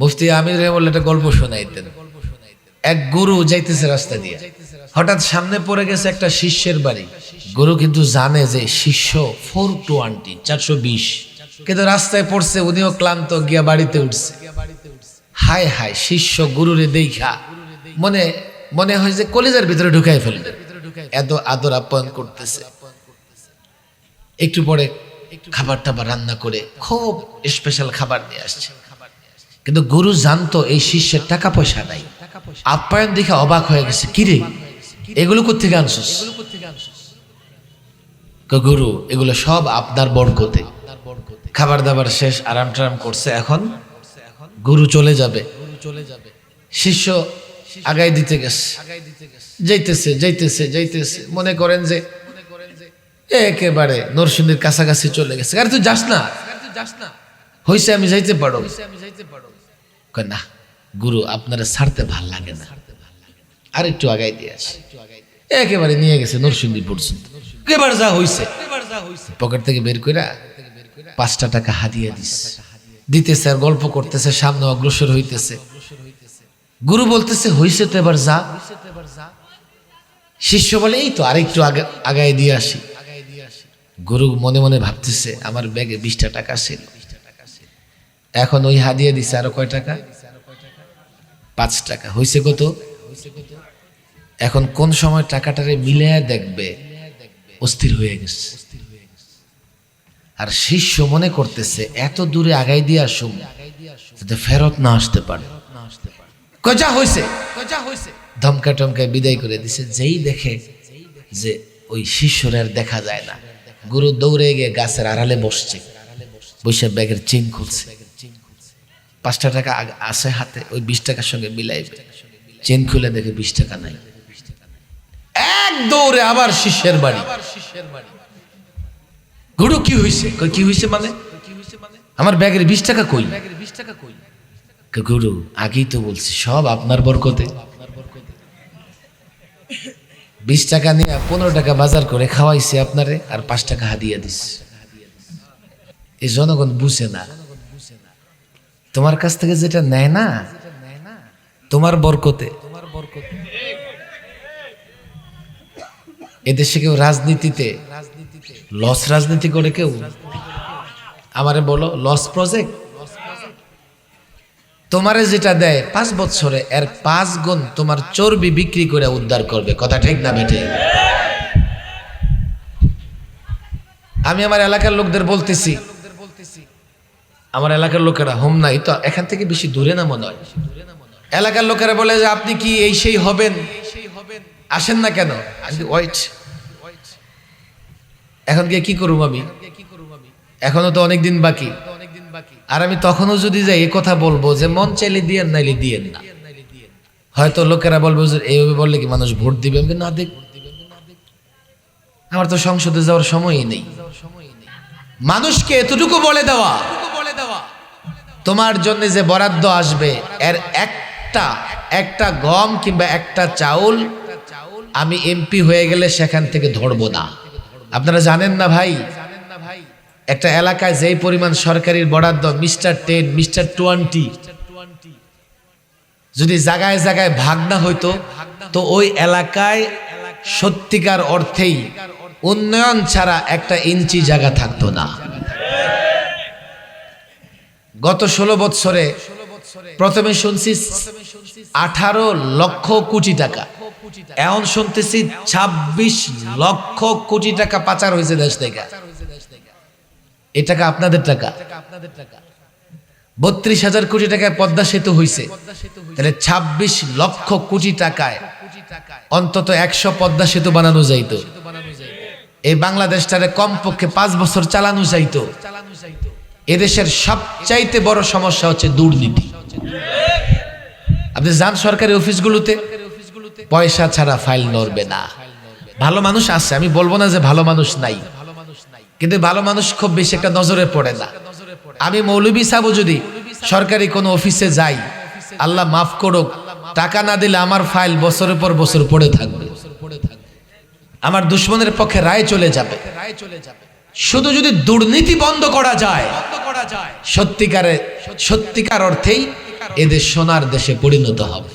মুফতি আমির রহমুল্লাহ একটা গল্প শোনাইতেন এক গুরু যাইতেছে রাস্তা দিয়ে। হঠাৎ সামনে পড়ে গেছে একটা শিষ্যের বাড়ি। গুরু কিন্তু জানে যে শিষ্য ফোর টোয়েন্টি চারশো বিশ। কিন্তু রাস্তায় পড়ছে, উনিও ক্লান্ত, গিয়া বাড়িতে উঠছে। হায় হায়, শিষ্য গুরুরে দেখা মনে মনে হয় যে কলেজের ভিতরে ঢুকাই ফেলবে। এত আদর আপ্যায়ন করতেছে। একটু পরে খাবার টাবার রান্না করে খুব স্পেশাল খাবার নিয়ে আসছে। কিন্তু গুরু জানতো এই শিষ্যের টাকা পয়সা নাই। আপ্যায়ন দেখে অবাক হয়ে গেছে কিরে এগুলো কোথেকে আনছিস? গুরু, এগুলো সব আপনার বরকতে। খাবার দাবার শেষ আরাম টারাম করছে, এখন গুরু চলে যাবে। শিষ্য আগাই দিতে গেছে। যাইতেছে যাইতেছে যাইতেছে। মনে করেন যে একেবারে নরসিংদীর কাছাকাছি চলে গেছে। আরে তুই যাস না। হইছে আমি যাইতে পারো। না, গুরু, আপনারা ছাড়তে ভালো লাগে না। আর একটু আগাই দিয়ে আসি। একেবারে নিয়ে গেছে নরসিংদী পর্যন্ত। এবার যা হইছে। পকেট থেকে বের কইরা পাঁচটা টাকা হাদিয়ে দিস দিতেছে আর গল্প করতেছে, সামনে অগ্রসর হইতেছে। গুরু বলতেছে, হইছে তো এবার যা। শিষ্য বলে, এই তো, আরেকটু আগা- আগায় দিয়ে আসি। গুরু মনে মনে ভাবতেছে, আমার ব্যাগে বিশটা টাকা ছিল। এখন ওই হাদিয়ে দিছে আরও কয় টাকা? পাঁচ টাকা। হইছে কত? এখন কোন সময় টাকাটারে মিলিয়ে দেখবে, অস্থির হয়ে গেছে। আর শিষ্য মনে করতেছে, এত দূরে আগাই দিয়ে আসুম যাতে ফেরত না আসতে পারে। হয়েছে কজা হয়েছে ধমকা টমকায় বিদায় করে দিছে। যেই দেখে যে ওই শিষ্যর আর দেখা যায় না। গুরু দৌড়ে গিয়ে গাছের আড়ালে বসছে, বসে ব্যাগের চেন খুলছে। পাঁচটা টাকা আছে হাতে ওই বিশ টাকার সঙ্গে মিলাইবে চেন খুলে দেখে বিশ টাকা নাই। এক দৌড়ে আবার শিষ্যের বাড়ি। গুরু কি হয়েছে কি হয়েছে মানে? আমার ব্যাগের বিশ টাকা কই? কই, গুরু আগেই তো বলছি সব আপনার বরকতে। বিশ টাকা নিয়ে পনেরো টাকা বাজার করে খাওয়াইছে আপনারে আর পাঁচ টাকা হাদিয়া দিস এই জনগণ বুঝে না। তোমার কাছ থেকে যেটা নেয় না, তোমার বরকতে। এদেশে কেউ রাজনীতিতে লস রাজনীতি করে কেউ? আমারে বলো লস প্রজেক্ট তোমারে যেটা দেয় পাঁচ বছরে, এর পাঁচ গুণ তোমার চর্বি বিক্রি করে উদ্ধার করবে। কথা ঠিক না বেঠে? আমি আমার এলাকার লোকদের বলতেছি আমার এলাকার লোকেরা, হোম, নাই, তো এখান থেকে বেশি দূরে না মনে হয়? এলাকার লোকেরা বলে যে, আপনি কি এই সেই হবেন? আসেন না কেন? ওয়াইট এখন গিয়ে কি করুম আমি? এখনও তো অনেক দিন বাকি। আর আমি তখনও যদি যাই, এ কথা বলব যে, মন চাইলে দিয়েন, নাইলে দিয়েন না। হয়তো লোকেরা বলব যে এইভাবে বললে কি মানুষ ভোট দিবে? আমি না, দেখ। আমার তো সংসদে যাওয়ার সময়ই নেই। মানুষকে এতটুকু বলে দেওয়া তোমার জন্য যে বরাদ্দ আসবে, এর একটা একটা গম কিংবা একটা চাউল আমি এমপি হয়ে গেলে সেখান থেকে ধরবো না। আপনারা জানেন না ভাই, একটা এলাকায় যেই পরিমাণ সরকারি বরাদ্দ, মিস্টার টেন, মিস্টার টোয়েন্টি, যদি জায়গায় জায়গায় ভাগ না হইতো, তো ওই এলাকায় সত্যিকার অর্থেই উন্নয়ন ছাড়া একটা ইঞ্চি জায়গা থাকতো না। গত ষোলো বৎসরে প্রথমে শুনছি আঠারো লক্ষ কোটি টাকা। এখন শুনতেছি ২৬ লক্ষ কোটি টাকা পাচার হয়েছে দেশ থেকে। এই টাকা আপনাদের টাকা। বত্রিশ হাজার কোটি টাকায় পদ্মা সেতু হয়েছে তাহলে ২৬ লক্ষ কোটি টাকায় অন্তত একশো পদ্মা সেতু বানানো যাইতো। এই বাংলাদেশটারে কমপক্ষে পাঁচ বছর চালানো যাইতো। এদেশের সবচাইতে বড় সমস্যা হচ্ছে দুর্নীতি। আপনি যান সরকারি অফিসগুলোতে, পয়সা ছাড়া ফাইল নড়বে না। ভালো মানুষ আছে, আমি বলব না যে ভালো মানুষ নাই। কিন্তু ভালো মানুষ খুব বেশি একটা নজরে পড়ে না। আমি মৌলবী সাহেব যদি সরকারি কোনো অফিসে যাই, আল্লাহ মাফ করুক, টাকা না দিলে আমার ফাইল বছরের পর বছর পড়ে থাকবে। আমার দুশ্মনের পক্ষে রায় চলে যাবে রায় চলে যাবে। শুধু যদি দুর্নীতি বন্ধ করা যায় সত্যিকারে সত্যিকার অর্থেই এদের সোনার দেশে পরিণত হবে।